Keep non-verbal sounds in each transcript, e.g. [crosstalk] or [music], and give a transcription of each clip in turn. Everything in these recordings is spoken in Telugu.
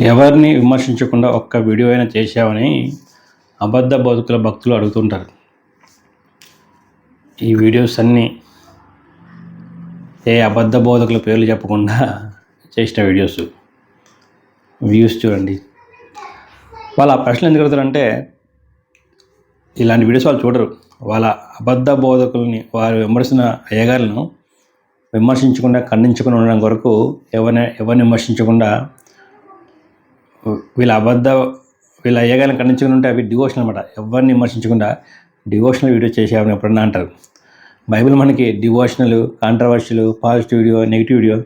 ఎవరిని విమర్శించకుండా ఒక్క వీడియో అయినా చేశావని అబద్ధ బతుకుల భక్తులు అడుగుతుంటారు. ఈ వీడియోస్ అన్నీ ఏ అబద్ధ బోధకుల పేర్లు చెప్పకుండా చేసిన వీడియోస్. వ్యూస్ చూడండి. వాళ్ళు ఆ ప్రశ్నలు ఎందుకు అడుగుతారంటే ఇలాంటి వీడియోస్ వాళ్ళు చూడరు. వాళ్ళ అబద్ధ బోధకుల్ని వారు విమర్శన అయ్యగారులను విమర్శించకుండా ఖండించకుండా ఉండడం కొరకు ఎవరిని ఎవరిని విమర్శించకుండా వీళ్ళ అబద్ధ వీళ్ళ అయ్యగారిని ఖండించుకుని ఉంటే అవి డివోషన్ అనమాట ఎవరిని విమర్శించకుండా డివోషనల్ వీడియో చేసేవారిని ఎప్పుడన్నా అంటారు. బైబిల్ మనకి devotional controversial positive video negative video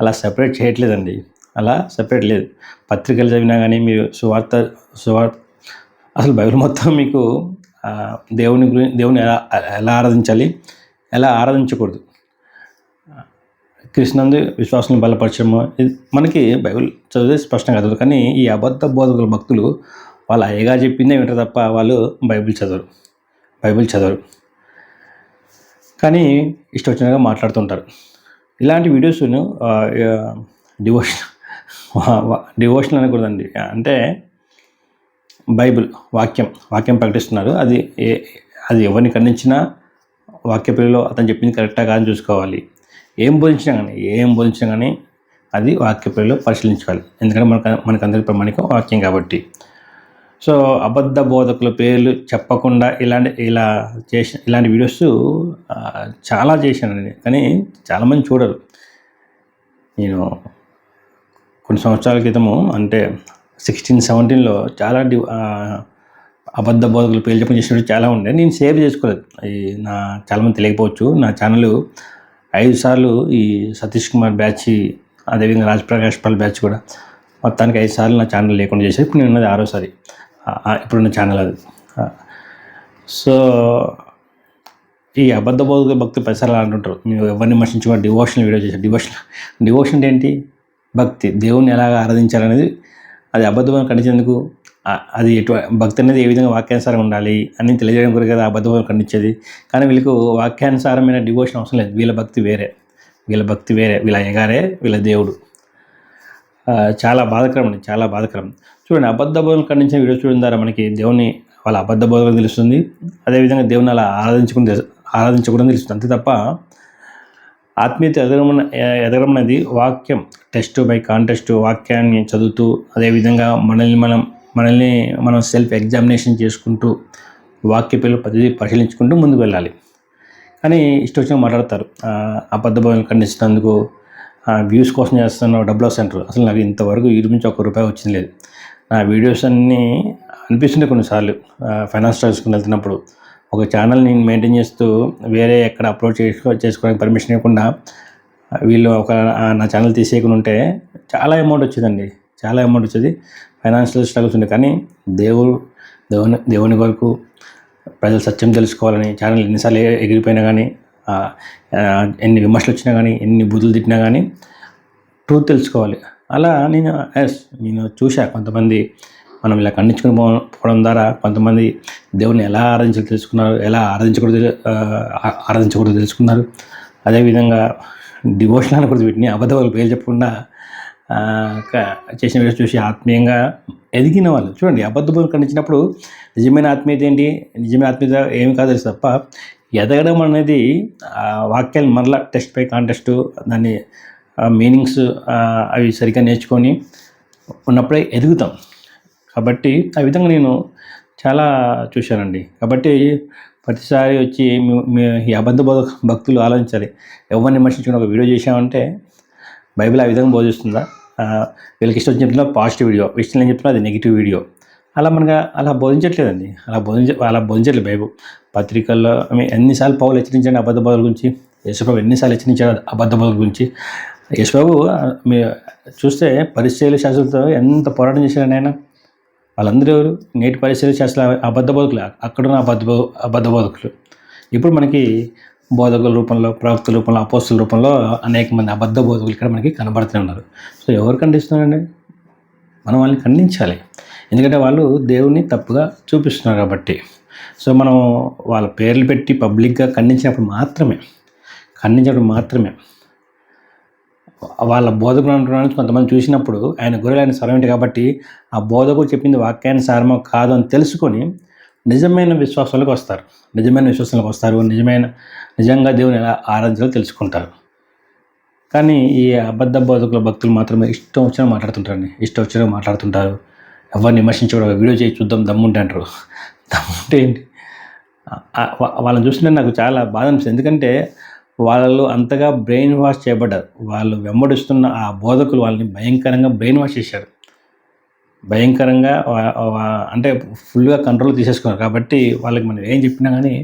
అలా సెపరేట్ చేయట్లేదండి. అలా సెపరేట్ లేదు. పత్రికలు చదివినా కానీ మీరు సువార్త సువార్త అసలు బైబిల్ మొత్తం మీకు దేవుని గురించి దేవుని ఎలా ఎలా ఆరాధించాలి? ఎలా ఆరాధించకూడదు? కృష్ణంది విశ్వాసం బలపరచము ఇది మనకి బైబిల్ చదివితే స్పష్టంగా చదువు కానీ ఈ అబద్ధ బోధకుల భక్తులు వాళ్ళు అయ్యగా చెప్పిందే వింటారు తప్ప వాళ్ళు బైబిల్ చదవరు. బైబిల్ చదవరు. కానీ ఇష్టం వచ్చినట్టుగా మాట్లాడుతుంటారు. ఇలాంటి వీడియోస్ను డివోషన్ డివోషన్ అనకూడదండి. అంటే బైబిల్ వాక్యం వాక్యం ప్రకటిస్తున్నారు. అది ఏ అది ఎవరిని ఖండించినా వాక్య పిల్లలో అతను చెప్పింది కరెక్టా కాదని చూసుకోవాలి. ఏం బోధించినా కానీ ఏం బోధించినా కానీ అది వాక్య పిల్లలో పరిశీలించాలి ఎందుకంటే మనకు మనకు అందరి ప్రమాణికం వాక్యం కాబట్టి. సో అబద్ధ బోధకుల పేర్లు చెప్పకుండా ఇలాంటి ఇలా చేసి ఇలాంటి వీడియోస్ చాలా చేశానండి. కానీ చాలామంది చూడరు. నేను కొన్ని సంవత్సరాల క్రితము అంటే సిక్స్టీన్ సెవెంటీన్లో చాలా డి అబద్ధ బోధకులు పేర్లు చెప్పని చేసినట్టు చాలా ఉండే. నేను సేవ్ చేసుకోలేదు. నా చాలామంది తెలియకపోవచ్చు. నా ఛానల్ ఐదు సార్లు ఈ సతీష్ కుమార్ బ్యాచ్ అదేవిధంగా రాజప్రకాష్ పాల్ బ్యాచ్ కూడా మొత్తానికి ఐదు సార్లు నా ఛానల్ లేకుండా చేశారు. ఇప్పుడు నేను ఉన్నది ఆరోసారి. ఇప్పుడున్న ఛానల్ అది. సో ఈ అబద్ధ బోధకుల భక్తి ప్రసారాలు అంటుంటారు. మీరు ఎవరిని విమర్శించి డివోషనల్ వీడియో చేశారు. డివోషన్ డివోషన్ ఏంటి? భక్తి దేవుణ్ణి ఎలాగ ఆరాధించాలనేది అది అబద్ధం ఖండించేందుకు అది ఎటు భక్తి అనేది ఏ విధంగా వాక్యానుసారం ఉండాలి అని తెలియజేయడం కొరకు కదా అబద్ధం ఖండించేది. కానీ వీళ్ళకు వాక్యానుసారమైన డివోషన్ అవసరం లేదు. వీళ్ళ భక్తి వేరే. వీళ్ళ భక్తి వేరే. వీళ్ళ అయ్యగారే వీళ్ళ దేవుడు. చాలా బాధకరం అండి. చాలా బాధకరం. చూడండి అబద్ధ బోధనలు ఖండించిన వీడియో చూడడం ద్వారా మనకి దేవుని వాళ్ళ అబద్ధ బోధన తెలుస్తుంది. అదేవిధంగా దేవుని అలా ఆరాధించుకుని ఆరాధించకూడదని తెలుస్తుంది. అంతే తప్ప ఆత్మీయత ఎదగమన ఎదగమనేది వాక్యం. టెస్ట్ బై కాంటెస్ట్ వాక్యాన్ని చదువుతూ అదేవిధంగా మనల్ని మనం మనల్ని మనం సెల్ఫ్ ఎగ్జామినేషన్ చేసుకుంటూ వాక్య పిల్లలు పద్ధతి పరిశీలించుకుంటూ ముందుకు వెళ్ళాలి. కానీ ఇష్టం వచ్చిన మాట్లాడతారు. అబద్ధ బోధనలు ఖండించినందుకు వ్యూస్ కోసం చేస్తున్న డబ్బులు సెంటర్ అసలు నాకు ఇంతవరకు వీరి నుంచి ఒక రూపాయి వచ్చింది లేదు. నా వీడియోస్ అన్నీ అనిపిస్తుండే కొన్నిసార్లు ఫైనాన్స్ చేసుకుని వెళ్తున్నప్పుడు. ఒక ఛానల్ నేను మెయింటైన్ చేస్తూ వేరే ఎక్కడ అప్లోడ్ చేసుకో చేసుకోవడానికి పర్మిషన్ ఇవ్వకుండా వీళ్ళు ఒక నా ఛానల్ తీసేయకుండా ఉంటే చాలా అమౌంట్ వచ్చేదండి. చాలా అమౌంట్ వచ్చేది. ఫైనాన్షియల్ స్ట్రగుల్స్ ఉండే కానీ దేవుడు దేవుని దేవుని వరకు ప్రజలు సత్యం తెలుసుకోవాలని ఛానల్ ఎన్నిసార్లు ఎగిరిపోయినా కానీ ఎన్ని విమర్శలు వచ్చినా కానీ ఎన్ని బుద్ధులు తిట్టినా కానీ ట్రూత్ తెలుసుకోవాలి. అలా నేను ఎస్ నేను చూసా కొంతమంది మనం ఇలా ఖండించుకుని పో- పోవడం ద్వారా కొంతమంది దేవుని ఎలా ఆరాధించాలో తెలుసుకున్నారు ఎలా ఆరాధించకూడదు తెలు- ఆరాధించకూడదు తెలుసుకున్నారు. అదేవిధంగా డివోషన్ కూడా వీటిని అబద్ధాలు పేరు చెప్పకుండా చేసిన వీడియోస్ చూసి ఆత్మీయంగా ఎదిగిన వాళ్ళు. చూడండి అబద్ధ బోధన ఖండించినప్పుడు నిజమైన ఆత్మీయత ఏంటి? నిజమైన ఆత్మీయత ఏమి కాదు తప్ప ఎదగడం అనేది వాక్యాలు మరలా టెస్ట్ పై కాంటెస్ట్ దాన్ని మీనింగ్స్ అవి సరిగ్గా నేర్చుకొని ఉన్నప్పుడే ఎదుగుతాం. కాబట్టి ఆ విధంగా నేను చాలా చూశానండి. కాబట్టి ప్రతిసారి వచ్చి మీ- ఈ అబద్ధ బోధ భక్తులు ఆలోచించాలి. ఎవరిని విమర్శించుకుని ఒక వీడియో చేశామంటే బైబిల్ ఆ విధంగా బోధిస్తుందా? వీళ్ళకి ఇష్టం చెప్తున్నా పాజిటివ్ వీడియో ఇష్టం ఏం చెప్తున్నా అది నెగిటివ్ వీడియో అలా మనకు అలా బోధించట్లేదండి. అలా బోధించ అలా బోధించట్లేదు బైబుల్. పత్రికల్లో ఎన్నిసార్లు పౌలు హెచ్చరించండి అబద్ధ బోధల గురించి? యేసుబాబు ఎన్నిసార్లు హెచ్చరించాడు అబద్ధ బోధల గురించి యేసుబాబు మీ చూస్తే పరిచయాల శాస్త్రులతో ఎంత పోరాటం చేశాడు ఆయన? వాళ్ళందరూ ఎవరు? నేటి పరిచయ శాస్త్ర అబద్ధ బోధకులు అక్కడున్న అబద్ధ అబద్ధ బోధకులు ఇప్పుడు మనకి బోధకుల రూపంలో ప్రవక్తుల రూపంలో అపోస్తుల రూపంలో అనేక మంది అబద్ధ బోధకులు ఇక్కడ మనకి కనబడుతూనే ఉన్నారు. సో ఎవరు ఖండిస్తున్నారండి? మనం వాళ్ళని ఖండించాలి. ఎందుకంటే వాళ్ళు దేవుణ్ణి తప్పుగా చూపిస్తున్నారు కాబట్టి. సో మనం వాళ్ళ పేర్లు పెట్టి పబ్లిక్గా ఖండించినప్పుడు మాత్రమే ఖండించినప్పుడు మాత్రమే. వాళ్ళ బోధకులు అంటున్నాను కొంతమంది చూసినప్పుడు ఆయన గొర్రెలు ఆయన సరమేంటి కాబట్టి ఆ బోధకుడు చెప్పింది వాక్యానుసారమో కాదు అని తెలుసుకొని నిజమైన విశ్వాసాలకు వస్తారు. నిజమైన విశ్వాసాలకు వస్తారు. నిజమైన నిజంగా దేవుని ఎలా ఆరాధించాలో తెలుసుకుంటారు. కానీ ఈ అబద్ధ బోధకుల భక్తులు మాత్రమే ఇష్టం వచ్చిన మాట్లాడుతుంటారండి. ఇష్టం వచ్చిన మాట్లాడుతుంటారు. ఎవరిని విమర్శించడం వీడియో చేసి చూద్దాం దమ్ముంటే అంటారు. [laughs] దమ్ముంటే ఏంటి? వాళ్ళని చూస్తుంటే నాకు చాలా బాధ అనిపిస్తుంది. ఎందుకంటే వాళ్ళు అంతగా బ్రెయిన్ వాష్ చేయబడ్డారు. వాళ్ళు వెంబడిస్తున్న ఆ బోధకులు వాళ్ళని భయంకరంగా బ్రెయిన్ వాష్ చేశారు. భయంకరంగా అంటే ఫుల్గా కంట్రోల్ తీసేసుకున్నారు. కాబట్టి వాళ్ళకి మనం ఏం చెప్పినా కానీ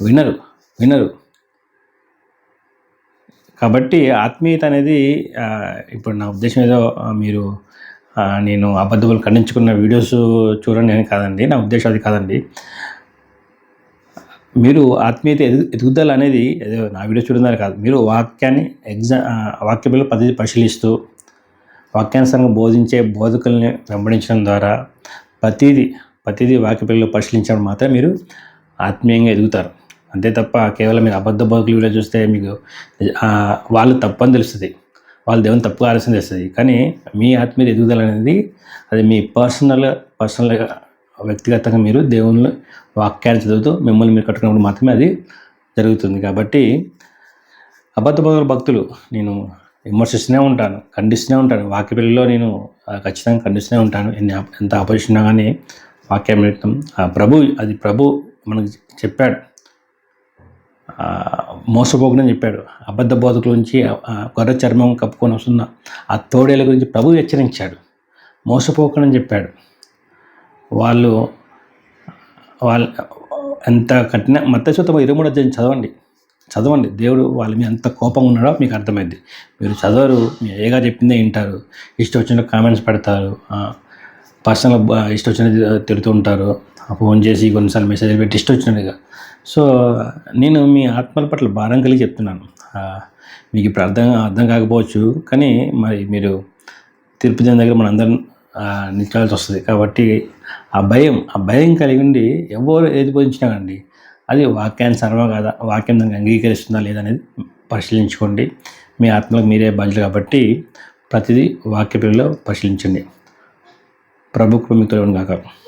వినరు వినరు. కాబట్టి ఆత్మీయత అనేది ఇప్పుడు నా ఉద్దేశం ఏదో మీరు నేను అబద్ధములు ఖండించుకున్న వీడియోస్ చూడండి అని కాదండి. నా ఉద్దేశం అది కాదండి. మీరు ఆత్మీయత ఎదుగు ఎదుగుదల అనేది ఏదో నా వీడియో చూడడం కాదు. మీరు వాక్యాన్ని ఎగ్జా ఆ, పది పరిశీలిస్తూ వాక్యానుసారంగా బోధించే బోధకుల్ని వెంబడించడం ద్వారా ప్రతిదీ ప్రతిదీ వాక్యపిల్లలు పరిశీలించడం మాత్రం మీరు ఆత్మీయంగా ఎదుగుతారు. అంతే తప్ప కేవలం మీరు అబద్ధ బోధకులు వీడియో చూస్తే మీకు వాళ్ళు తప్పని తెలుస్తుంది. వాళ్ళు దేవుని తప్పుగా ఆలోచన చేస్తుంది. కానీ మీ ఆత్మీయ ఎదుగుదల అనేది అది మీ పర్సనల్ పర్సనల్గా వ్యక్తిగతంగా మీరు దేవుని వాక్యాన్ని చదువుతూ మిమ్మల్ని మీరు కట్టుకున్నప్పుడు మాత్రమే అది జరుగుతుంది. కాబట్టి అబద్ధ బోధకుల భక్తులు నేను విమర్శిస్తూనే ఉంటాను ఖండిస్తూనే ఉంటాను. వాక్య పిల్లల్లో నేను ఖచ్చితంగా ఖండిస్తూనే ఉంటాను. ఎన్ని ఎంత ఆపోజిషన్ కానీ వాక్యం ఆ ప్రభు అది ప్రభు మనకు చెప్పాడు. మోసపోకుండా చెప్పాడు. అబద్ధ బోధకుల నుంచి గొర్ర చర్మం కప్పుకొని వస్తున్న ఆ తోడేల గురించి ప్రభు హెచ్చరించాడు. మోసపోకుండా చెప్పాడు. వాళ్ళు వాళ్ళ ఎంత కఠిన మత్స్యతం ఇరవై మూడు చదవండి. చదవండి. దేవుడు వాళ్ళ మీద ఎంత కోపం ఉన్నాడో మీకు అర్థమైంది మీరు చదవరు మీ ఏగా చెప్పిందే వింటారు. ఇష్టం వచ్చిన కామెంట్స్ పెడతారు. పర్సనల్ ఇష్టం వచ్చిన తిడుతూ ఉంటారు. ఫోన్ చేసి కొన్నిసార్లు మెసేజ్ పెట్టి ఇష్టం వచ్చినట్టుగా. సో నేను మీ ఆత్మల పట్ల భారం కలిగి చెప్తున్నాను. మీకు ఇప్పుడు అర్థం అర్థం కాకపోవచ్చు కానీ మరి మీరు తీర్పు దినం దగ్గర మన అందరం వస్తుంది. కాబట్టి ఆ భయం ఆ భయం కలిగి ఉండి ఎవరు ఏది బోధించినా కండి అది వాక్యాన్ని సర్వ కాదా వాక్యం దానికి అంగీకరిస్తుందా లేదా అనేది పరిశీలించుకోండి. మీ ఆత్మలకు మీరే బాధ్యత కాబట్టి ప్రతిదీ వాక్య పిల్లలు పరిశీలించండి. ప్రభుత్వం మీకు కాక